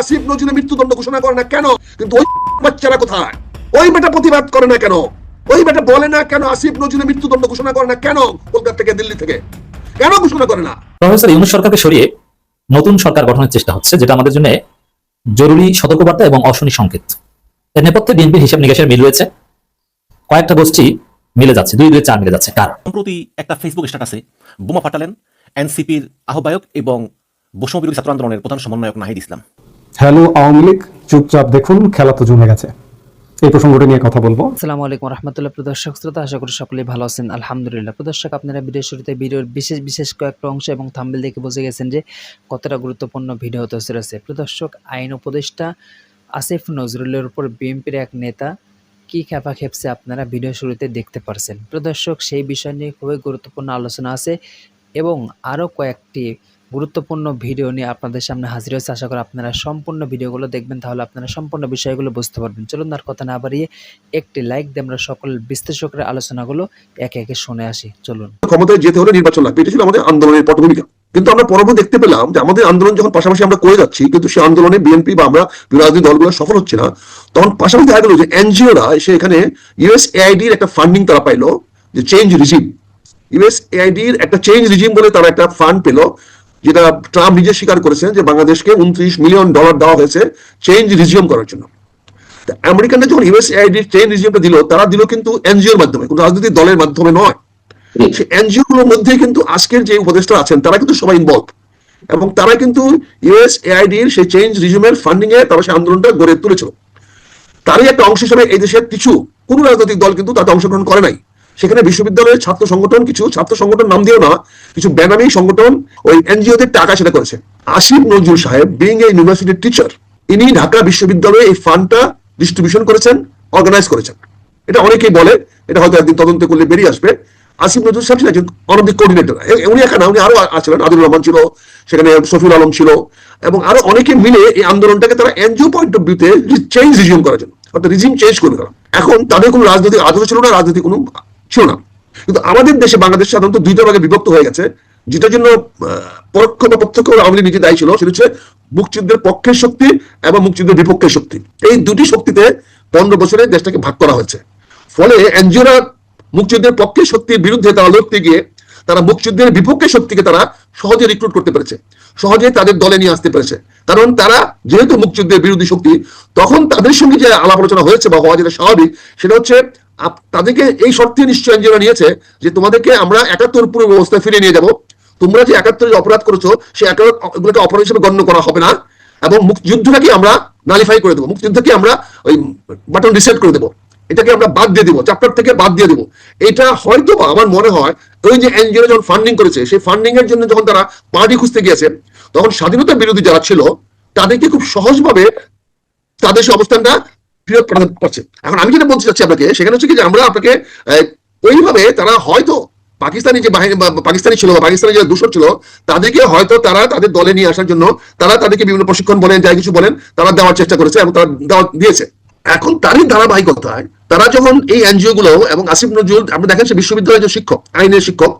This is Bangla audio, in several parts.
আসিফ নজরুলের মৃত্যুদণ্ড ঘোষণা করে না কেন? কিন্তু ওই বাচ্চারা কোথায়? ওই বেটা প্রতিবাদ করে না কেন? ওই বেটা বলে না কেন আসিফ নজরুলের মৃত্যুদণ্ড ঘোষণা করে না কেন? কলকাতা থেকে দিল্লি থেকে। কেন ঘোষণা করে না? প্রফেসর ইউনুস সরকারকে সরিয়ে নতুন সরকার গঠনের চেষ্টা হচ্ছে যেটা আমাদের জন্য জরুরি সতর্কবার্তা এবং অশনি সংকেত। এর নেপথ্যে বিএনপির হিসাব নিকাশের মিল রয়েছে। কয়েকটা গোষ্ঠী মিলে যাচ্ছে দুই দুই চার মিলে যাচ্ছে। কার? সম্প্রতি একটা ফেসবুক স্ট্যাটাসে বোমা ফাটালেন এনসিপির আহ্বায়ক এবং বৈষম্য বিরোধী ছাত্র আন্দোলনের প্রধান সমন্বয়ক নাহিদ ইসলাম। হ্যালো, আওয়ামী লীগ, চুপচাপ দেখুন, খেলা তো জমে গেছে। এই প্রসঙ্গটা নিয়ে কথা বলব। আসসালামু আলাইকুম রহমতুল্লাহ প্রদর্শক শ্রোতা, আশা করি সকলেই ভালো আছেন। আলহামদুলিল্লাহ। প্রদর্শক আপনারা ভিডিও শুরুতে ভিডিওর বিশেষ বিশেষ কয়েকটা অংশ এবং থাম্বেল দেখে বুঝে গেছেন যে কতটা গুরুত্বপূর্ণ ভিডিও হতে চলেছে। প্রদর্শক আইন উপদেষ্টা আসিফ নজরুলের উপর বিএনপির এক নেতা কি খেপা খেপছে আপনারা ভিডিও শুরুতে দেখতে পারছেন। প্রদর্শক সেই বিষয় নিয়ে খুবই গুরুত্বপূর্ণ আলোচনা আছে এবং আরও কয়েকটি গুরুত্বপূর্ণ ভিডিও নিয়ে আপনাদের সামনে হাজির হয়েছে। আশা করি আপনারা সম্পূর্ণ ভিডিওগুলো দেখবেন, তাহলে আপনারা সম্পূর্ণ বিষয়গুলো বুঝতে পারবেন। চলুন আর কথা না বাড়িয়ে একটি লাইক দিয়ে আমরা সকল বিশ্লেষকের আলোচনাগুলো একে একে শুনে আসি। চলুন। ক্ষমতায় যেতে হলে নির্বাচন লাগবে, এটা ছিল আমাদের আন্দোলনের পটভূমিকা। কিন্তু আমরা পরবর্তী দেখতে পেলাম যে আমাদের আন্দোলন যখন পাশাপাশি আমরা করে যাচ্ছি, কিন্তু সেই আন্দোলনে বিএনপি বা আমরা বিরোধী দলগুলো সফল হচ্ছে না, তখন পাশাপাশি দেখা গেল যে এনজিওরা এসে এখানে ইউএস এআইডির একটা ফান্ডিং তারা পাইলো, যে চেঞ্জ রিজিম ইউএস এআইডির একটা চেঞ্জ রিজিম বলে তারা একটা ফান্ড পেল যেটা ট্রাম্প নিজে স্বীকার করেছেন যে বাংলাদেশকে উনত্রিশ মিলিয়ন ডলার দেওয়া হয়েছে চেঞ্জ রিজিউম করার জন্য। আমেরিকানরা যখন ইউএস এআইডির চেঞ্জ রিজিউমটা দিল তারা দিল কিন্তু এনজিওর মাধ্যমে কোনো রাজনৈতিক দলের মাধ্যমে নয়। সেই এনজিও গুলোর মধ্যে কিন্তু আজকের যে উপদেষ্টা আছেন তারা কিন্তু সবাই ইনভলভ এবং তারা কিন্তু ইউএস এআইডির সেই চেঞ্জ রিজিউমের ফান্ডিং এ তারা সেই আন্দোলনটা গড়ে তুলেছিল। তারই একটা অংশ হিসেবে এই দেশের কিছু কোন রাজনৈতিক দল কিন্তু তাতে অংশগ্রহণ করে নাই। সেখানে বিশ্ববিদ্যালয়ের ছাত্র সংগঠন, কিছু ছাত্র সংগঠন নাম দিয়েও না, কিছু বেনামি সংগঠন ওই এনজিওদের টাকা সেটা করেছে। আসিফ নজরুল সাহেব বিং এ ইউনিভার্সিটির টিচার ইনি ঢাকা বিশ্ববিদ্যালয়ে এই ফান্ডটা ডিস্ট্রিবিউশন করেছেন অর্গানাইজ করেছেন। এটা অনেকেই বলে, এটা হয়তো একদিন তদন্ত করলে বেরিয়ে আসবে। আসিফ নজরুল সাহেব ছিলেন একজন অনধিক কোঅর্ডিনেটর উনি একা না, উনি আরও আছিলেন আদিল রহমান ছিল, সেখানে শফিউল আলম ছিল, এবং আরও অনেকে মিলে এই আন্দোলনটাকে তারা এনজিও পয়েন্ট অফ ভিউতে চেঞ্জ রিজিউম করার জন্য, অর্থাৎ রিজিম চেঞ্জ করে এখন তাদের কোনো রাজনৈতিক আদর্শ ছিল না, রাজনৈতিক কোনো ছিল না কিন্তু আমাদের দেশে বাংলাদেশ সাধারণত দুইটা ভাগে বিভক্ত হয়ে গেছে। যেটার জন্য পরোক্ষ বা প্রত্যক্ষ আওয়ামী নিজে দায়ী ছিল, সেটা হচ্ছে মুক্তিযুদ্ধের পক্ষের শক্তি এবং মুক্তিযুদ্ধের বিপক্ষের শক্তি। এই দুটি শক্তিতে পনেরো বছরে দেশটাকে ভাগ করা হয়েছে। ফলে এনজিওরা মুক্তিযুদ্ধের পক্ষের শক্তির বিরুদ্ধে তারা লড়তে গিয়ে তারা মুক্তিযুদ্ধের বিপক্ষের শক্তিকে তারা সহজে রিক্রুট করতে পেরেছে। সহজে তাদের দলে নিয়ে আসতে পেরেছে। কারণ তারা যেহেতু মুক্তিযুদ্ধের বিরোধী শক্তি, তখন তাদের সঙ্গে যে আলাপ আলোচনা হয়েছে বা হওয়া যেটা স্বাভাবিক, সেটা হচ্ছে তাদেরকে এই শর্তে নিশ্চয় এনজিওরা নিয়েছে যে তোমাদেরকে আমরা একাত্তর পূর্ব ব্যবস্থায় ফিরিয়ে নিয়ে যাব। তোমরা যে একাত্তরে অপরাধ করেছ, সে একাত্তরগুলোকে অপরাধ হিসেবে গণ্য করা হবে না এবং মুক্তিযুদ্ধটাকে আমরা নালিফাই করে দেবো। মুক্তিযুদ্ধকে আমরা ওই বাটন রিসেট করে দেবো। এটাকে আমরা বাদ দিয়ে দিব চ্যাপ্টার থেকে বাদ দিয়ে দিব। এটা হয়তো আমার মনে হয় ওই যে এনজিও যখন ফান্ডিং করেছে, সেই ফান্ডিং এর জন্য যখন তারা পার্টি খুঁজতে গিয়েছে, তখন স্বাধীনতা বিরোধী যারা ছিল, তাদেরকে খুব সহজভাবে তাদের সেই অবস্থানটা ফেরত পাঠাতে পারছে এখন আমি যেটা বলতে চাচ্ছি আপনাকে, সেখানে হচ্ছে কি যে আমরা আপনাকে ওইভাবে তারা হয়তো পাকিস্তানি যে বাহিনী পাকিস্তানি ছিল বা পাকিস্তানি যে দূষণ ছিল, তাদেরকে হয়তো তারা তাদের দলে নিয়ে আসার জন্য, তারা তাদেরকে বিভিন্ন প্রশিক্ষণ বলেন, যাই কিছু বলেন, তারা দেওয়ার চেষ্টা করেছে এবং তারা দেওয়া, দিয়েছে। এখন তারই ধারাবাহিকতায় তারা যখন এই এনজিও গুলো এবং আসিফ নজরুল, আপনি দেখেন সে বিশ্ববিদ্যালয়ের যে শিক্ষক, আইনের শিক্ষক,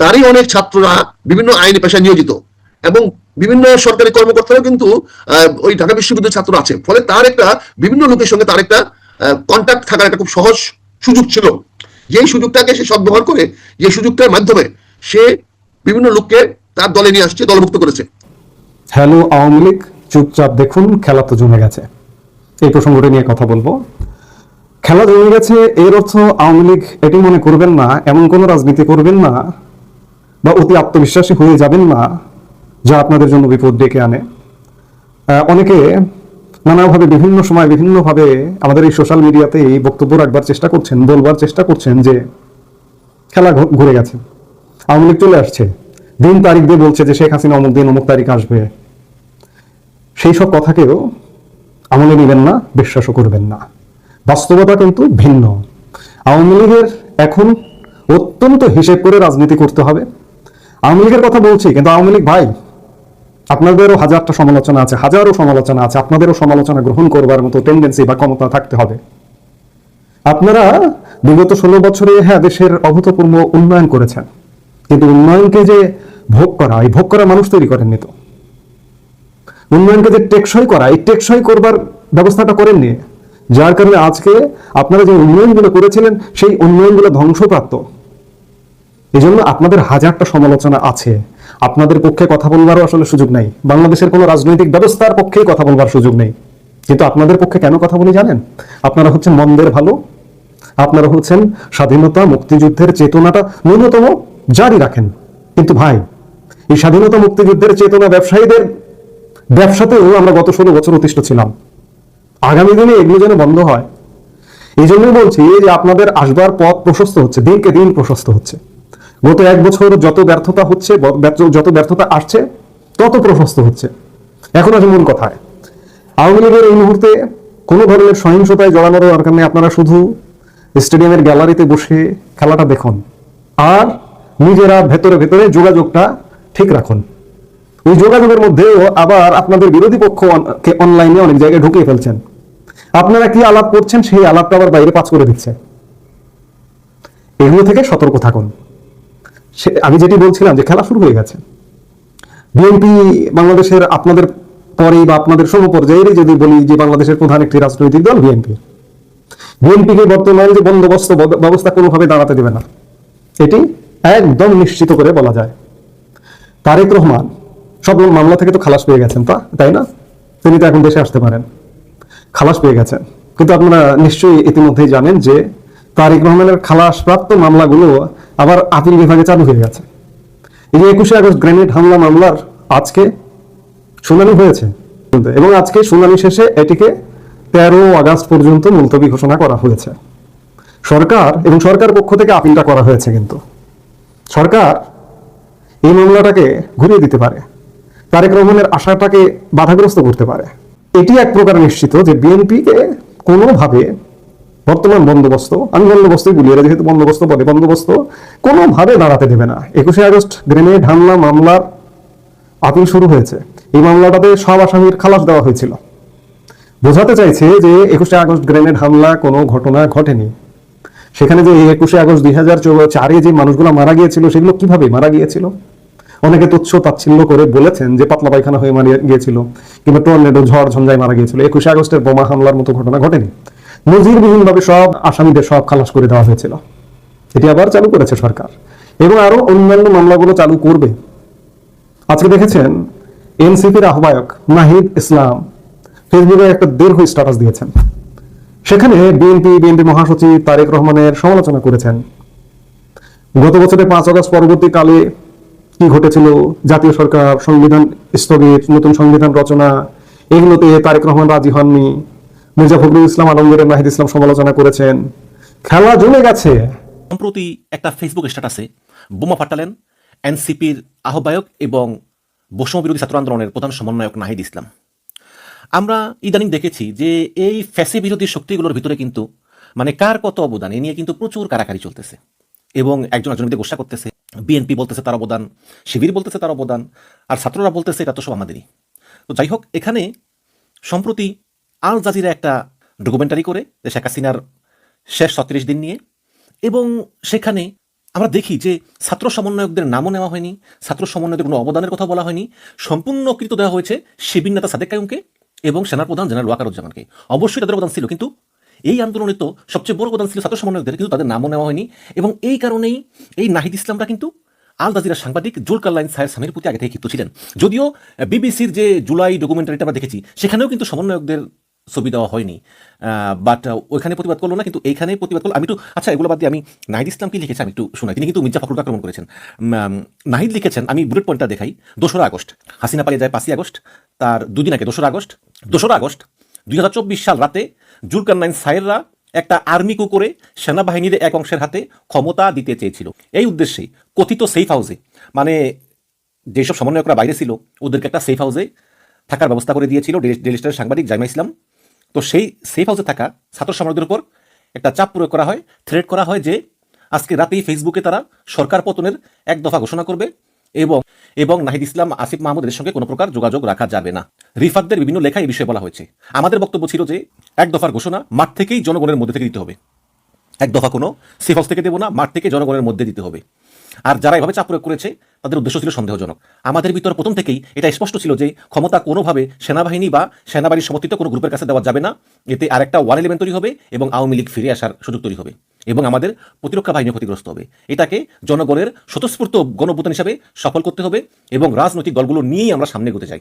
তারই অনেক ছাত্ররা বিভিন্ন আইনি পেশায় নিয়োজিত। এবং বিভিন্ন সরকারি কর্মকর্তারাও কিন্তু ওই ঢাকা বিশ্ববিদ্যালয়ের ছাত্র আছে। ফলে তার একটা, বিভিন্ন লোকের সঙ্গে তার একটা কন্ট্যাক্ট থাকার একটা খুব সহজ সুযোগ ছিল। যেই সুযোগটাকে সে সদ্ব্যবহার করে, যে সুযোগটার মাধ্যমে সে বিভিন্ন লোককে তার দলে নিয়ে আসছে, দলভুক্ত করেছে। হ্যালো, আওয়ামী লীগ, চুপচাপ দেখুন, খেলা তো জমে গেছে। এই প্রসঙ্গটা নিয়ে কথা বলব। খেলা জমে গেছে, এর অর্থ আওয়ামী লীগ এটি মনে করবেন না, এমন কোনো রাজনীতি করবেন না, বা অতি আত্মবিশ্বাসী হয়ে যাবেন না যা আপনাদের জন্য বিপদ ডেকে আনে। অনেকে নানাভাবে বিভিন্ন সময় বিভিন্নভাবে আমাদের এই সোশ্যাল মিডিয়াতে এই বক্তব্য রাখবার চেষ্টা করছেন, বলবার চেষ্টা করছেন যে খেলা ঘুরে গেছে। আওয়ামী লীগ চলে আসছে। দিন তারিখ দিয়ে বলছে যে শেখ হাসিনা অমুক দিন অমুক তারিখ আসবে। সেই সব কথাকেও আমলে নেবেন না, বিশ্বাসও করবেন না। বাস্তবতা কিন্তু ভিন্ন। আওয়ামী লীগের এখন অত্যন্ত হিসেব করে রাজনীতি করতে হবে। আওয়ামী লীগের কথা বলছি, কিন্তু আওয়ামী লীগ ভাই আপনাদেরও হাজারটা সমালোচনা আছে, হাজারো সমালোচনা আছে, আপনাদেরও সমালোচনা গ্রহণ করবার মতো টেন্ডেন্সি বা ক্ষমতা থাকতে হবে। আপনারা বিগত ষোলো বছরে হ্যাঁ দেশের অভূতপূর্ব উন্নয়ন করেছেন। কিন্তু উন্নয়নকে যে ভোগ করা, এই ভোগ করা মানুষ তৈরি করেননি তো। উন্নয়নকে যে টেকসই করা, এই টেকসই করবার ব্যবস্থাটা করেননি। যার কারণে আজকে আপনারা যে উন্নয়নগুলো করেছিলেন, সেই উন্নয়নগুলো ধ্বংসপ্রাপ্ত। এই জন্য আপনাদের হাজারটা সমালোচনা আছে। আপনাদের পক্ষে কথা বলবারও আসলে সুযোগ নাই। বাংলাদেশের কোনো রাজনৈতিক ব্যবস্থার পক্ষে কথা বলবার সুযোগ নেই। কিন্তু আপনাদের পক্ষে কেন কথা বলি জানেন? আপনারা হচ্ছেন মন্দের ভালো। আপনারা হচ্ছেন স্বাধীনতা মুক্তিযুদ্ধের চেতনাটা ন্যূনতম জারি রাখেন। কিন্তু ভাই, এই স্বাধীনতা মুক্তিযুদ্ধের চেতনা ব্যবসায়ীদের ব্যবসাতেও আমরা গত ষোলো বছর অতিষ্ঠ ছিলাম। আগামী দিনে এগুলো যেন বন্ধ হয়। এই জন্যই বলছি যে আপনাদের আসবার পথ প্রশস্ত হচ্ছে, দিনকে দিন প্রশস্ত হচ্ছে। গত এক বছর যত ব্যর্থতা হচ্ছে যত ব্যর্থতা আসছে, তত প্রশস্ত হচ্ছে। এখন আসে মূল কথায়। আওয়ামী লীগের এই মুহূর্তে কোনো ধরনের সহিংসতায় জড়ানোর দরকার নেই। আপনারা শুধু স্টেডিয়ামের গ্যালারিতে বসে খেলাটা দেখুন আর নিজেরা ভেতরে ভেতরে যোগাযোগটা ঠিক রাখুন। ওই যোগাযোগের মধ্যেও আবার আপনাদের বিরোধী পক্ষকে অনলাইনে অনেক জায়গায় ঢুকিয়ে ফেলছেন। আপনারা কি আলাপ করছেন? সেই আলাপটা আবার বাইরে পাস করে দিচ্ছে। এগুলো থেকে সতর্ক থাকুন। সে- আমি যেটি বলছিলাম যে খেলা শুরু হয়ে গেছে। বিএনপি বাংলাদেশের আপনাদের পরে বা আপনাদের সমপর্যায়েরই যদি বলি যে বাংলাদেশের প্রধান একটি রাজনৈতিক দল বিএনপি। বিএনপিকে বর্তমানে যে বন্দোবস্ত ব্যবস্থা কোনোভাবে দাঁড়াতে দেবে না। এটি একদম নিশ্চিত করে বলা যায়। তারেক রহমান, সব মামলা থেকে তো খালাস পেয়ে গেছেন তা, তাই না? তিনি তো এখন দেশে আসতে পারেন। খালাস পেয়ে গেছেন। কিন্তু আপনারা নিশ্চয়ই ইতিমধ্যেই জানেন যে তারেক রহমানের খালাসপ্রাপ্ত মামলাগুলো আবার আপিল বিভাগে চালু হয়ে গেছে। এই যে একুশে আগস্ট গ্রেনেড হামলা মামলার আজকে শুনানি হয়েছে। এবং আজকে শুনানি শেষে এটিকে তেরো আগস্ট পর্যন্ত মুলতবি ঘোষণা করা হয়েছে। সরকার এবং সরকার পক্ষ থেকে আপিলটা করা হয়েছে কিন্তু। সরকার এই মামলাটাকে ঘুরিয়ে দিতে পারে। তারেক রহমানের আশাটাকে বাধাগ্রস্ত করতে পারে। এটি এক প্রকার নিশ্চিত যে বিএনপিকে কোনোভাবে বর্তমান বন্দোবস্ত আমি বন্দোবস্তই বলি এরা যেহেতু বন্দোবস্ত বলে বন্দোবস্ত, কোনোভাবে দাঁড়াতে দেবে না। একুশে আগস্ট গ্রেনেড হামলা মামলার আপিল শুরু হয়েছে। এই মামলাটাতে সব আসামির খালাস দেওয়া হয়েছিল। বোঝাতে চাইছে যে একুশে আগস্ট গ্রেনেড হামলা কোনো ঘটনা ঘটেনি। সেখানে যে একুশে আগস্ট দুই হাজার চারে যে মানুষগুলো মারা গিয়েছিল, সেগুলো কীভাবে মারা গিয়েছিল? অনেকে তুচ্ছ তাচ্ছিল্য করে বলেছেন যে পাতলা পায়খানা হয়ে মারা গিয়েছিল, কিংবা টর্নেডো ঝড় ঝঞ্ঝায় মারা গিয়েছিল। একুশে আগস্টের বোমা হামলার মতো ঘটনা ঘটেনি। নজিরবিহীনভাবে সব আসামিদের সব খালাস করে দেওয়া হয়েছিল। এটি আবার চালু করেছে সরকার এবং আরও অন্যান্য মামলাগুলো চালু করবে। আজকে দেখেছেন, এনসিপির আহ্বায়ক নাহিদ ইসলাম ফেসবুকে একটা দীর্ঘ স্ট্যাটাস দিয়েছেন। সেখানে বিএনপি বিএনপি মহাসচিব তারেক রহমানের সমালোচনা করেছেন। গত বছরের পাঁচ আগস্ট পরবর্তীকালে কি ঘটেছিল, জাতীয় সরকার সংবিধান স্থগিত, নতুন সংবিধান রচনা, এগুলোতে তারেক রহমান রাজি হননি। মির্জা ফখরুল ইসলাম, আলমগীর নাহিদ ইসলাম সমালোচনা করেছেন। খেলা জমে গেছে। সম্প্রতি একটা ফেসবুক স্ট্যাটাসে বোমা ফাটালেন এনসিপির আহ্বায়ক এবং বৈষম্য বিরোধী ছাত্র আন্দোলনের প্রধান সমন্বয়ক নাহিদ ইসলাম। আমরা ইদানিং দেখেছি যে এই ফ্যাসি বিরোধী শক্তিগুলোর ভিতরে কিন্তু মানে কার কত অবদান? এ নিয়ে কিন্তু প্রচুর কারাকারি চলতেছে। এবং একজন একজনের গোসা করতেছে, বিএনপি বলতেছে তার অবদান, শিবির বলতেছে তার অবদান, আর ছাত্ররা বলতেছে এটা তো সব আমাদেরই। তো যাই হোক, এখানে সম্প্রতি আল জাজিরা একটা ডকুমেন্টারি করে শেখ হাসিনার শেষ ছত্রিশ দিন নিয়ে। এবং সেখানে আমরা দেখি যে ছাত্র সমন্বয়কদের নামও নেওয়া হয়নি, ছাত্র সমন্বয়কদের কোনো অবদানের কথা বলা হয়নি। সম্পূর্ণ কৃত দেওয়া হয়েছে শিবির নেতা সাদেক কায়ুমকে এবং সেনাপ্রধান জেনারেল ওয়াকারুজ্জামানকে। অবশ্যই তাদের অবদান ছিল, কিন্তু এই আন্দোলনে তো সবচেয়ে বড় অবদান ছিল ছাত্র সমন্বয়কদের, কিন্তু তাদের নামও নেওয়া হয়নি। এবং এই কারণেই এই নাহিদ ইসলামটা কিন্তু আল জাজিরা সাংবাদিক জুলকারলাইন সাহের স্বামীর প্রতি আগে থেকে ক্ষিপ্ত ছিলেন। যদিও বিবিসির যে জুলাই ডকুমেন্টারিটা আমরা দেখেছি, সেখানেও কিন্তু সমন্বয়কদের ছবি দেওয়া হয়নি। বাট ওইখানে প্রতিবাদ করল না, কিন্তু এইখানে প্রতিবাদ করল। আমি একটু আচ্ছা এগুলো বাদ দিয়ে আমি নাহিদ ইসলাম কি লিখেছি আমি একটু শোনাই। তিনি কিন্তু মির্জা ফখরুল আক্রমণ করেছেন। নাহিদ লিখেছেন, আমি বুলেট পয়েন্টটা দেখাই। দোসরা আগস্ট, হাসিনা পালিয়ে যায় পাঁচই আগস্ট, তার দুদিন আগে, দোসরা আগস্ট দোসরা আগস্ট, দুই হাজার চব্বিশ সাল রাতে জুলকার নাইন সাহেররা একটা আর্মি কু করে সেনাবাহিনীর এক অংশের হাতে ক্ষমতা দিতে চেয়েছিল। এই উদ্দেশ্যেই কথিত সেফ হাউসে মানে যেসব সমন্বয়করা বাইরে ছিল, ওদেরকে একটা সেফ হাউসে থাকার ব্যবস্থা করে দিয়েছিল। ডেলি ডেলি সাংবাদিক জাইমা ইসলাম তো সেই সেফ হাউসে থাকা ছাত্র সমাজদের উপর একটা চাপ প্রয়োগ করা হয় থ্রেট করা হয় যে আজকে রাতেই ফেসবুকে তারা সরকার পতনের এক দফা ঘোষণা করবে এবং এবং নাহিদ ইসলাম, আসিফ মাহমুদের সঙ্গে কোনো প্রকার যোগাযোগ রাখা যাবে না। রিফাতদের বিভিন্ন লেখায় এই বিষয়ে বলা হয়েছে। আমাদের বক্তব্য ছিল যে এক দফার ঘোষণা মাঠ থেকেই জনগণের মধ্যে থেকে দিতে হবে। এক দফা কোনো সেফ হাউস থেকে দেবো না, মাঠ থেকে জনগণের মধ্যে দিতে হবে। আর যারা এভাবে চাপ প্রয়োগ করেছে, তাদের উদ্দেশ্য ছিল সন্দেহজনক। আমাদের ভিতর প্রথম থেকেই এটা স্পষ্ট ছিল যে ক্ষমতা কোনোভাবে সেনাবাহিনী বা সেনাবাহিনীর সমর্থিত কোনো গ্রুপের কাছে দেওয়া যাবে না। এতে আরেকটা ওয়ান ইলেভেন তৈরি হবে এবং আওয়ামী লীগ ফিরে আসার সুযোগ তৈরি হবে এবং আমাদের প্রতিরক্ষা বাহিনী ক্ষতিগ্রস্ত হবে। এটাকে জনগণের স্বতঃস্ফূর্ত গণভূতান হিসাবে সফল করতে হবে এবং রাজনৈতিক দলগুলো নিয়েই আমরা সামনে এগোতে চাই।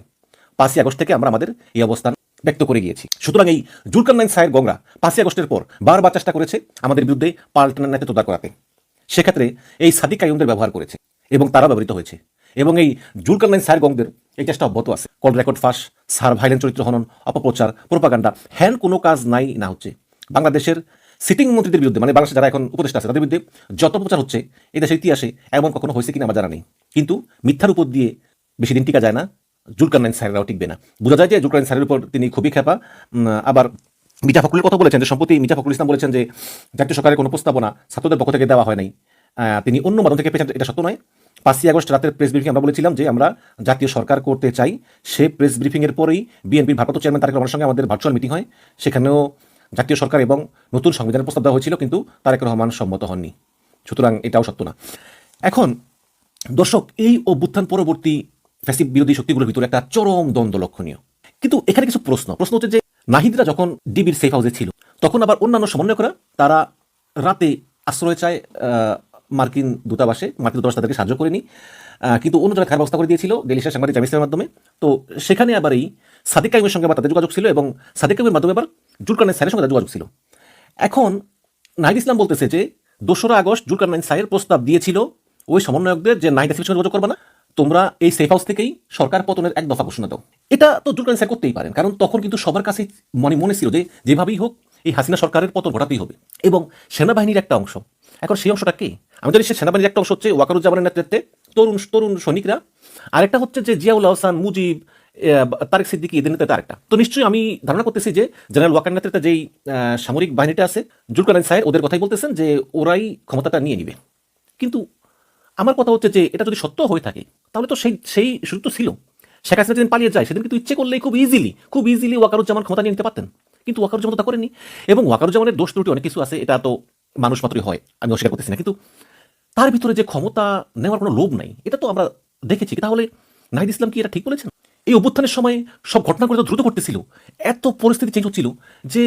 পাঁচই আগস্ট থেকে আমরা আমাদের এই অবস্থান ব্যক্ত করে গিয়েছি। সুতরাং এই জুলকান্নাইন সাহের গঙ্গা পাঁচই আগস্টের পর বারবার চেষ্টা করেছে আমাদের বিরুদ্ধে পাল্টানোর নেতৃত্ব দাঁড় করাতে। সেক্ষেত্রে এই সাদিক কাইমদের ব্যবহার করেছে এবং তারা ব্যবহৃত হয়েছে। এবং এই জুলকান্নাইন সাহের গঙ্গদের এই চেষ্টা অব্যাহত আছে। কল রেকর্ড ফাঁস, সার ভাইলেন্ট চরিত্র হনন, অপপ্রচার, প্রোপাগান্ডা, হ্যান কোনো কাজ নাই না হচ্ছে। বাংলাদেশের সিটিং মন্ত্রীদের বিরুদ্ধে মানে বাংলাদেশে যারা এখন উপদেষ্টা আছে, তাদের বিরুদ্ধে যত প্রচার হচ্ছে, এই দেশের ইতিহাসে এমন কখনো হয়েছে কিনা আমার জানা নেই। কিন্তু মিথ্যার উপর দিয়ে বেশি দিন টিকা যায় না জুলকান্নাইন স্যারেরাও টিকবে না। বোঝা যায় যে জুলকান্নাইন স্যারের উপর তিনি খুবই খেপা আবার মিঠা ফখরুলের কথা বলেছেন, যে সম্প্রতি মিঠা ফখরুল ইসলাম বলেছেন যে জাতীয় সরকারের কোনো প্রস্তাবনা ছাত্রদের পক্ষ থেকে দেওয়া হয় নাই। তিনি অন্য মাধ্যম থেকে পেয়েছেন, এটা সত্য নয়। পাঁচই আগস্ট রাতের প্রেস ব্রিফিং আমরা বলেছিলাম যে আমরা জাতীয় সরকার করতে চাই। সে প্রেস ব্রিফিংয়ের পরেই বিএনপির ভারপ্রাপ্ত চেয়ারম্যান তারেক রহমানের সঙ্গে আমাদের ভার্চুয়াল মিটিং হয়। সেখানেও জাতীয় সরকার এবং নতুন সংবিধানের প্রস্তাব দেওয়া হয়েছিল, কিন্তু তারেক রহমান সম্মত হননি। সুতরাং এটাও সত্য না। এখন, দর্শক, এই অভ্যুত্থান পরবর্তী ফ্যাসিভ বিরোধী শক্তিগুলোর ভিতরে একটা চরম দ্বন্দ্ব লক্ষণীয়। কিন্তু এখানে কিছু প্রশ্ন। প্রশ্ন হচ্ছে যে নাহিদরা যখন ডিবির সেফ হাউসে ছিল, তখন আবার অন্যান্য সমন্বয়করা, তারা রাতে আশ্রয় চায় মার্কিন দূতাবাসে, মার্কিন দূতাবাস তাদেরকে সাহায্য করেনি। কিন্তু অন্য খারাপ ব্যবস্থা করে দিয়েছিল ডেলিশিয়া সাংবাদিক জামিসের মাধ্যমে, তো সেখানে আবার এই সাদিক কাইমের সঙ্গে আবার তাদের যোগাযোগ ছিল এবং সাদিক কাইমের মাধ্যমে আবার জুলকানের স্যারের সঙ্গে যোগাযোগ ছিল। এখন নাহিদ ইসলাম বলতেছে যে, দোসরা আগস্ট জুলকারনাইন সাহের প্রস্তাব দিয়েছিল ওই সমন্বয়কদের যে নাহিদ আসিফের সঙ্গে যোগাযোগ করবে না তোমরা এই সেফ হাউস থেকেই সরকার পতনের এক দফা ঘোষণা দাও। এটা তো জুলকারনাইন সাহেব করতেই পারেন, কারণ তখন কিন্তু সবার কাছে মনে মনে ছিল যে যেভাবেই হোক এই হাসিনা সরকারের পতন ঘটাতেই হবে। এবং সেনাবাহিনীর একটা অংশ, এখন সেই অংশটা কি? আমি জানি সে সেনাবাহিনীর একটা অংশ হচ্ছে ওয়াকারুজ্জামানের নেতৃত্বে তরুণ তরুণ সৈনিকরা। আরেকটা হচ্ছে যে জিয়াউল হাসান মুজিব তারেক সিদ্দিকি, এদের নেতৃত্বে আরেকটা। তো নিশ্চয়ই আমি ধারণা করতেছি যে জেনারেল ওয়াকার নেতৃত্বে যেই সামরিক বাহিনীটা আছে জুলকারনাইন সাহেব ওদের কথাই বলতেছেন যে ওরাই ক্ষমতাটা নিয়ে নিবে। কিন্তু আমার কথা হচ্ছে যে এটা যদি সত্য হয়ে থাকে তাহলে তো সেই সেই সুযোগ তো ছিল। শেখ হাসিনা যেদিন পালিয়ে যায় সেদিন কিন্তু ইচ্ছে করলেই খুব ইজিলি খুব ইজিলি ওয়াকারুজ্জামান ক্ষমতা নিয়ে নিতে পারতেন। কিন্তু ওয়াকারুজ্জামান তা করেনি। এবং ওয়াকারুজ্জামানের দোষ ত্রুটি অনেক কিছু আছে, এটা তো মানুষ মাত্রই হয়, আমি অস্বীকার করতেছি না। কিন্তু তার ভিতরে যে ক্ষমতা নেওয়ার কোনো লোভ নাই, এটা তো আমরা দেখেছি। তাহলে নাহিদ ইসলাম কি এটা ঠিক বলেছেন? এই অভ্যুত্থানের সময় সব ঘটনাগুলো তো দ্রুত ঘটতেছিল। এত পরিস্থিতি চেঞ্জ হচ্ছিল যে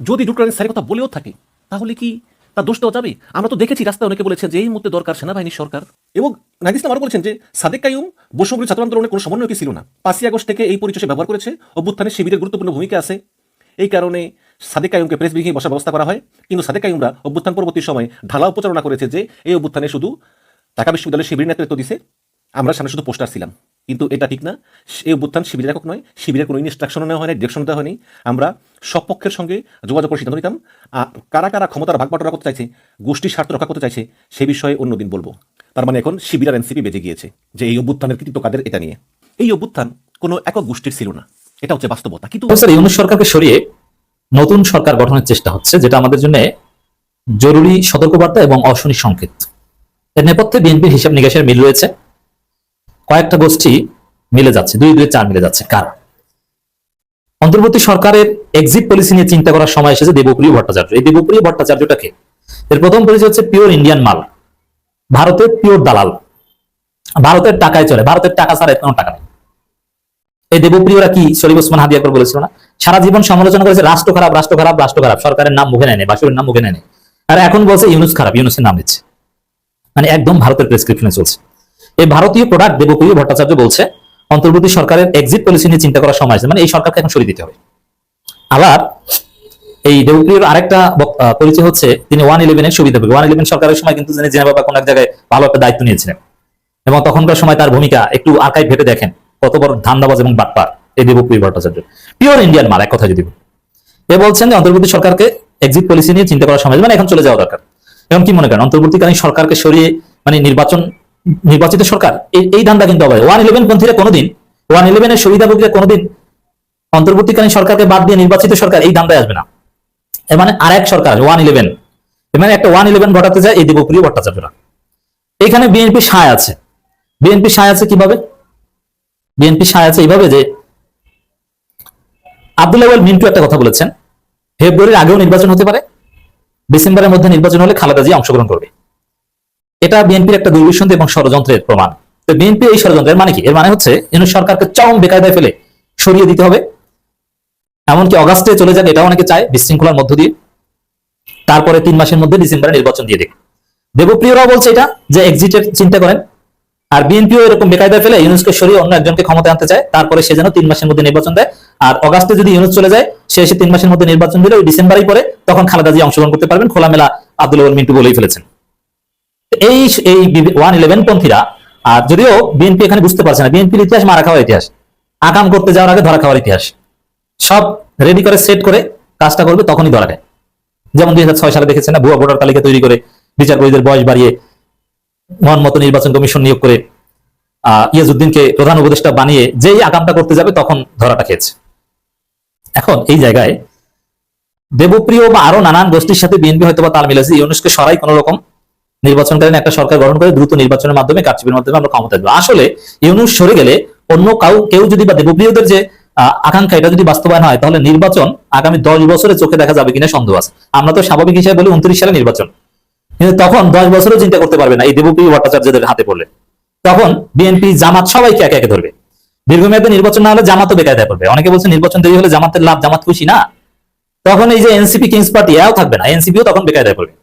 যদি ডুকরানের স্যারের কথা বলেও থাকে, তাহলে কি তার দোষ দেওয়া যাবে? আমরা তো দেখেছি, রাস্তায় অনেকে বলেছেন যে এই মুহূর্তে দরকার সেনাবাহিনীর সরকার। এবং ইসলাম আরও বলেছেন যে সাদেক কাইম বৈষম্য ছাত্র আন্দোলনের কোনো সমন্বয় ছিল না। পাঁচই আগস্ট থেকে এই পরিচয় ব্যবহার করেছে। অভ্যুত্থানের শিবিরের গুরুত্বপূর্ণ ভূমিকা আছে। এই কারণে সাদেক কায়ুমকে প্রেস ব্রিফিং বসার ব্যবস্থা করা হয়। কিন্তু সাদেক কায়ুমরা অভ্যুত্থান পরবর্তী সময় ঢালাও প্রচারণা করেছে যে এই অভ্যুত্থানে শুধু ঢাকা বিশ্ববিদ্যালয়ের শিবির নেতৃত্ব দিছে, আমরা সামনে শুধু পোস্টার ছিলাম। কিন্তু এটা ঠিক না। এই অভ্যুত্থান শিবিরের একক নয়, শিবিরের কোনো ইনস্ট্রাকশনও নেওয়া হয়নি ডিরেকশন দেওয়া হয়নি। আমরা সব পক্ষের সঙ্গে যোগাযোগ করে সিদ্ধান্ত নিতাম। কারা কারা ক্ষমতার ভাগ বাটোয়ারা করতে চাইছে, গোষ্ঠীর স্বার্থ রক্ষা করতে চাইছে, সে বিষয়ে অন্যদিন বলব। তার মানে এখন শিবির আর এনসিপি বেজে গিয়েছে, যে এই অভ্যুত্থানের কৃতিত্ব কাদের এটা নিয়ে। এই অভ্যুত্থান কোনো একক গোষ্ঠীর ছিল না, এটা হচ্ছে বাস্তবতা। কিন্তু স্যার ইউনুস সরকারকে সরিয়ে নতুন সরকার গঠনের চেষ্টা হচ্ছে, যেটা আমাদের জন্য জরুরি সতর্কবার্তা এবং অশনি সংকেত এর নেপথ্যে বিএনপির হিসাব নিকাশের মিল রয়েছে। কয়েকটা গোষ্ঠী মিলে যাচ্ছে, দুই দুই, চার মিলে যাচ্ছে। কারা? অন্তর্বর্তী সরকারের এক্সিট পলিসি নিয়ে চিন্তা করার সময় এসেছে দেবপ্রিয় ভট্টাচার্য। এই দেবপ্রিয় ভট্টাচার্যটাকে এর প্রথম পরিচয় হচ্ছে পিওর ইন্ডিয়ান মাল। ভারতের পিওর দালাল। ভারতের টাকায় চলে। ভারতের টাকা ছাড়া কোনো টাকা নেই। এই দেবপ্রিয়রা কি? শরীফ ওসমান হাদি একবার বলেছিল না? সারা জীবন সমালোচনা করেছে, রাষ্ট্র খারাপ রাষ্ট্র খারাপ রাষ্ট্র খারাপ। সরকারের নাম মুখে নেয় বাসুরের নাম মুখে নেয় আর এখন বলছে ইউনুস খারাপ, ইউনুসের নাম নিচ্ছে। মানে একদম ভারতের প্রেসক্রিপশনে চলছে। এই ভারতীয় প্রোডাক্ট দেবপ্রিয় ভট্টাচার্য বলছে, অন্তর্বর্তী সরকারের এক্সিট পলিসি নিয়ে চিন্তা করার সময় আছে মানে এই সরকারকে এখন সরিয়ে দিতে হবে। আবার এই দেবপ্রিয়র আরেকটা পরিচয় হচ্ছে, তিনি ওয়ান ইলেভেনের সুবিধাভোগী। ওয়ান ইলেভেন সরকারের সময় কিন্তু তিনি জেনেভা বা কোন এক জায়গায় ভালো একটা দায়িত্ব নিয়েছিলেন। এবং তখনকার সময় তার ভূমিকা একটু আর্কাইভ ঘেটে দেখেন, কত বড় ধান্দাবাজ এবং বাটপার এই দেবপ্রিয় ভট্টাচার্য। পিওর ইন্ডিয়ান মাল, এক কথা যদি। এ বলছেন যে অন্তর্বর্তী সরকারকে এক্সিট পলিসি নিয়ে চিন্তা করার সময় মানে এখন চলে যাওয়া দরকার। এখন কি মনে করেন, অন্তর্বর্তীকালীন সরকারকে সরিয়ে মানে নির্বাচন নির্বাচিত সরকার, এই- ধান্দা কিন্তু হবে ওয়ান ইলেভেন পন্থীরা কোনোদিন ওয়ান ইলেভেনের সুবিধাভোগীরা কোনোদিন অন্তর্বর্তীকালীন সরকারকে বাদ দিয়ে নির্বাচিত সরকার এই ধান্দায় আসবে না। এর মানে আর এক সরকার ওয়ান ইলেভেন মানে একটা ওয়ান ইলেভেন ঘটাতে যায়, এই দেবপ্রিয় ভট্টাচার্যরা। এখানে বিএনপি সায় আছে। বিএনপি সায় আছে কীভাবে? বিএনপি সায় আছে এইভাবে যে, আব্দুল আওয়াল মিন্টু একটা কথা বলেছেন, ফেব্রুয়ারির আগেও নির্বাচন হতে পারে, ডিসেম্বরের মধ্যে নির্বাচন হলে খালেদা জিয়া অংশগ্রহণ করবে। এটা বিএনপির একটা দুর্বিসন্ধি এবং ষড়যন্ত্রের প্রমাণ। তো বিএনপি এই ষড়যন্ত্রের মানে কি? এর মানে হচ্ছে ইউনুস সরকারকে চরম বেকায়দায় ফেলে সরিয়ে দিতে হবে। এমনকি অগাস্টে চলে যাবে এটাও অনেকে চায়, বিশৃঙ্খলার মধ্য দিয়ে। তারপরে তিন মাসের মধ্যে ডিসেম্বরে নির্বাচন দিয়ে দেবে দেবপ্রিয়রাও বলছে এটা, যে এক্সিটের চিন্তা করেন। আর বিএনপিও এরকম বেকায়দায় ফেলে ইউনুসকে সরিয়ে অন্য একজনকে ক্ষমতা আনতে চায়। তারপরে সে যেন তিন মাসের মধ্যে নির্বাচন দেয়। আর অগাস্টে যদি ইউনুস চলে যায়, সে এসে তিন মাসের মধ্যে নির্বাচন দিলে ওই ডিসেম্বরেই পরে তখন খালেদা জিয়া অংশগ্রহণ করতে পারবেন। খোলামেলা আব্দুল মিন্টু বলেই ফেলেছেন। এই এই ওয়ান ইলেভেন পন্থীরা, আর যদিও বিএনপি এখানে বুঝতে পারছে না বিএনপির ইতিহাস মারা খাওয়ার ইতিহাস। আকাম করতে যাওয়ার আগে ধরা খাওয়ার ইতিহাস। সব রেডি করে সেট করে কাজটা করবে, তখনই ধরা দেয় যেমন দুই সালে দেখেছেন না, ভুয়া ভোটার তালিকা তৈরি করে বিচারপতিদের বয়স বাড়িয়ে মন মতো নির্বাচন কমিশন নিয়োগ করে আহ ইয়াজউদ্দিনকে প্রধান উপদেষ্টা বানিয়ে যেই আকামটা করতে যাবে, তখন ধরাটা খেয়েছে। এখন এই জায়গায় দেবপ্রিয় বা আরও নানান গোষ্ঠীর সাথে বিএনপি হয়তো বা তাল মিলেছে, ইউনুসকে সরাই কোন রকম নির্বাচনকালীন একটা সরকার গঠন করে দ্রুত নির্বাচনের মাধ্যমে কারচুপির মাধ্যমে আমরা ক্ষমতা দেবো আসলে ইউনুস সরে গেলে অন্য কাউ, কেউ যদি বা দেবপ্রিয়দের যে আকাঙ্ক্ষা এটা যদি বাস্তবায়ন হয়, তাহলে নির্বাচন আগামী দশ বছরে চোখে দেখা যাবে কিনা সন্দেহ আছে। আমরা তো স্বাভাবিক হিসেবে বলি উনত্রিশ সালে নির্বাচন। কিন্তু তখন দশ বছরও চিন্তা করতে পারবে না এই দেবপ্রিয় ভট্টাচার্যদের হাতে পড়লে। তখন বিএনপি, জামাত সবাইকে একে একে ধরবে। দীর্ঘমেয়াদে নির্বাচন না হলে জামাতও বেকায় বেকায়দায় পড়বে। অনেকে বলছে নির্বাচন দেরি হলে জামাতের লাভ, জামাত খুশি না। তখন এই যে এনসিপি, কিংস পার্টি এও থাকবে না। এনসিপিও তখন বেকায়দায় পড়বে।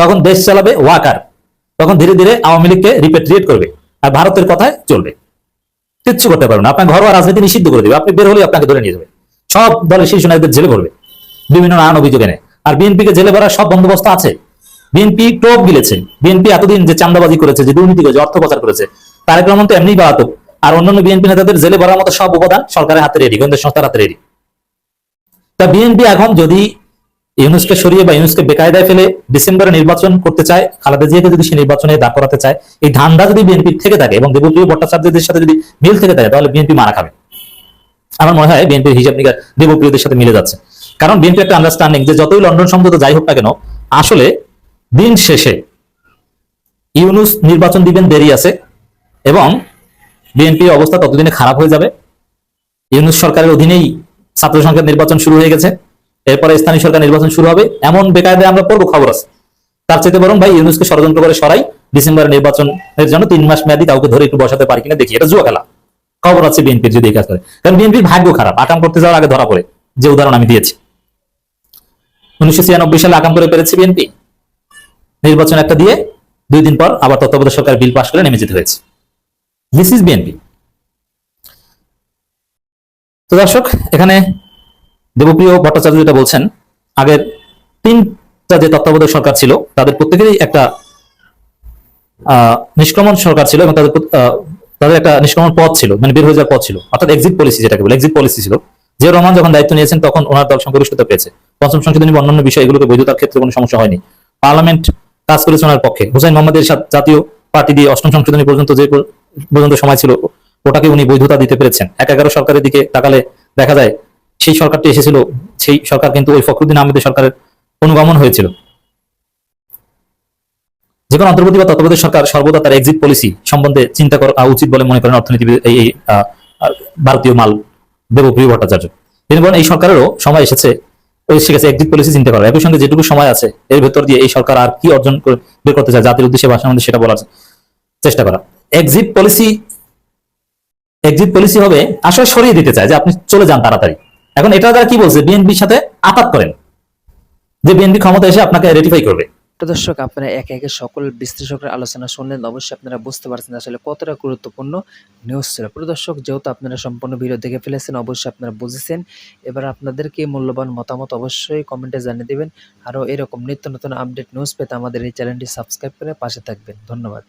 তখন দেশ চালাবে ওয়াকার। তখন ধীরে ধীরে আওয়ামী লীগকে রিপেট্রিয়েট করবে আর ভারতের কথায় চলবে। কিচ্ছু করতে পারবে না। আপনার ঘরোয়া রাজনীতি নিষিদ্ধ করে দেবে। আপনি বের হলে আপনাকে ধরে নিয়ে যাবে। সব দলের শীর্ষ নায়কদের জেলে ভরবে। বিভিন্ন নানান অভিযোগ এনে। আর বিএনপিকে জেলে ভরার সব বন্দোবস্ত আছে। বিএনপি টোপ গিলেছে। বিএনপি এতদিন যে চান্দাবাজি করেছে, যে দুর্নীতি করেছে, অর্থ পাচার করেছে, তারেক রহমান তো এমনি বাড়াতো আর অন্যান্য বিএনপি নেতাদের জেলে ভরার মতো সব উপাদান সরকারের হাতে রেডি গোয়েন্দা সংস্থার হাতে রেডি তা বিএনপি এখন যদি ইউনুসকে সরিয়ে বা ইউনুসকে বেকায়দায় ফেলে ডিসেম্বরে নির্বাচন করতে চায়, খালেদা জিয়াকে যদি সে নির্বাচনে দাঁড় করাতে চায়, এই ধান্দা যদি বিএনপির থেকে থাকে এবং দেবপ্রিয় ভট্টাচার্যদের সাথে যদি মিল থেকে থাকে, তাহলে বিএনপি মারা খাবে। আমার মনে হয় বিএনপির হিসাব নিকাশ দেবপ্রিয়দের সাথে মিলে যাচ্ছে। কারণ বিএনপি একটা আন্ডারস্ট্যান্ডিং যে যতই লন্ডন সমঝোতা যাই হোক না কেন, আসলে দিন শেষে ইউনুস নির্বাচন দিবেন দেরি আছে এবং বিএনপি অবস্থা ততদিনে খারাপ হয়ে যাবে। ইউনুস সরকারের অধীনেই ছাত্র সংসদ নির্বাচন শুরু হয়ে গেছে। এরপরে স্থানীয় সরকার নির্বাচন শুরু হবে। এমন বেকায়দায় আমরা পড়ব, খবর আছে। তার চাইতে বরং ভাই ইউনুসকে ষড়যন্ত্র করে সরাই, ডিসেম্বরে নির্বাচনের জন্য তিন মাস মেয়াদি কাউকে ধরে একটু বসাতে পারি কিনা দেখি। এটা জুয়া খেলা। খবর আছে বিএনপির যদি এই কাজ করে। কারণ বিএনপির ভাগ্য খারাপ। আকাম করতে যাওয়ার আগে ধরা পড়ে। যে উদাহরণ আমি দিয়েছি। উনিশশো ছিয়ানব্বই সালে আকাম করে পেরেছে বিএনপি। নির্বাচন একটা দিয়ে দুই দিন পর আবার তত্ত্বাবধায়ক সরকার বিল পাশ করে নেমে যেতে হয়েছে। This is BNP. তো দর্শক, এখানে দেবপ্রিয় ভট্টাচার্য যেটা বলছেন, আগের তিনটা যে তত্ত্বাবধায়ক সরকার ছিল, তাদের প্রত্যেকেরই একটা নিষ্ক্রমণ সরকার ছিল এবং তাদের তাদের একটা নিষ্ক্রমণ পথ ছিল মানে বের হয়ে যাওয়ার পথ ছিল। অর্থাৎ এক্সিট পলিসি যেটাকে বলে এক্সিট পলিসি ছিল। যে রহমান যখন দায়িত্ব নিয়েছেন, তখন ওনার দল সংখ্যাগরিষ্ঠতা পেয়েছে। পঞ্চম সংশোধনী বা অন্যান্য বিষয় এগুলোকে বৈধতার ক্ষেত্রে কোনো সমস্যা হয়নি। পার্লামেন্ট কাজ করেছে ওনার পক্ষে। হুসাইন মোহাম্মদের জাতীয় পার্টি দিয়ে অষ্টম সংশোধনী পর্যন্ত যে পর্যন্ত সময় ছিল, ওটাকে উনি বৈধতা দিতে পেরেছেন। এক এগারো সরকারের দিকে তাকালে দেখা যায় সেই সরকারটি এসেছিল, সেই সরকার কিন্তু ওই ফখরুদ্দিন আহমেদের সরকারের অনুগমন হয়েছিল। যে কোনো অন্তর্বর্তী বা তত্ত্বাবধায়ক সরকার সর্বদা তার এক্সিট পলিসি সম্বন্ধে চিন্তা করা উচিত বলে মনে করেন অর্থনীতিবিদ এই ভারতীয় মাল দেবপ্রিয় ভট্টাচার্য। তিনি বলেন, এই সরকারেরও সময় এসেছে এসে গেছে এক্সিট পলিসি চিন্তা করা একই সঙ্গে যেটুকু সময় আছে, এর ভেতর দিয়ে এই সরকার আর কি অর্জন বের করতে চায়, জাতির উদ্দেশ্যে ভাষণ সেটা বলার চেষ্টা করা। এক্সিট পলিসি এক্সিট পলিসি হবে, আসলে সরিয়ে দিতে চায় যে আপনি চলে যান তাড়াতাড়ি। এখন এটা দ্বারা কি বলছে? বিএনপির সাথে আপাত করেন। যে বিএনপি ক্ষমতা এসে আপনাকে রেটিফাই করবে। দর্শক, আপনারা একে একে সকল বিশ্লেষকের আলোচনা শুনলেন। অবশ্যই আপনারা বুঝতে পারছেন আসলে কতটা গুরুত্বপূর্ণ নিউজ ছিল। প্রদর্শক যেহেতু আপনারা সম্পূর্ণ ভিডিও দেখে ফেলেছেন, অবশ্যই আপনারা বুঝেছেন। এবার আপনাদেরকে মূল্যবান মতামত অবশ্যই কমেন্টে জানিয়ে দেবেন। আরও এরকম নিত্য নতুন আপডেট নিউজ পেতে আমাদের এই চ্যানেলটি সাবস্ক্রাইব করে পাশে থাকবেন। ধন্যবাদ।